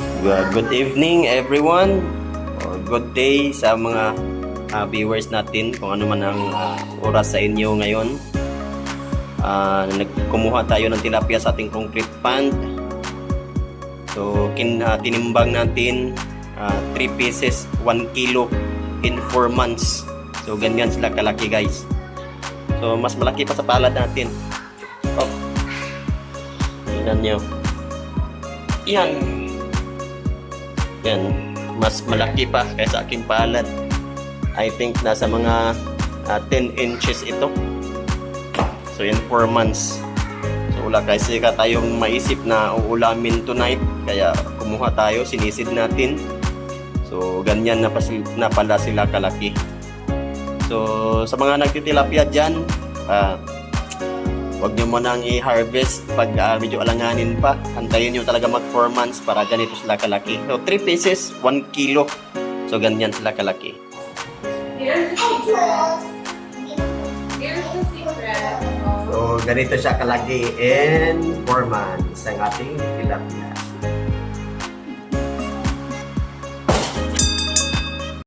Uh, good evening everyone or good day sa mga uh, viewers natin kung ano man ang uh, oras sa inyo ngayon. Uh, nagkumuha tayo ng tilapia sa ating concrete pond. So kin, uh, tinimbang natin 3 pieces 1 kilo in 4 months. So ganyan sila kalaki guys. So mas malaki pa sa palad natin. Oh. Tingnan nyo. Yan. Yan. Mas malaki pa kaysa aking palad. I think nasa mga ah, 10 inches ito. So in 4 months. So wala kasi ka tayong maisip na uulamin tonight. Kaya kumuha tayo, sinisid natin. So ganyan na, pa, sil- na pala sila kalaki. So sa mga nagtitilapia dyan, ah, Huwag nyo munang i-harvest pag ah, medyo alanganin pa. Antayin nyo talaga mag 4 months para ganito sila kalaki. So, 3 pieces, 1 kilo. So, ganyan sila kalaki. Here's. So, ganito siya kalaki in 4 months ang ating tilapia.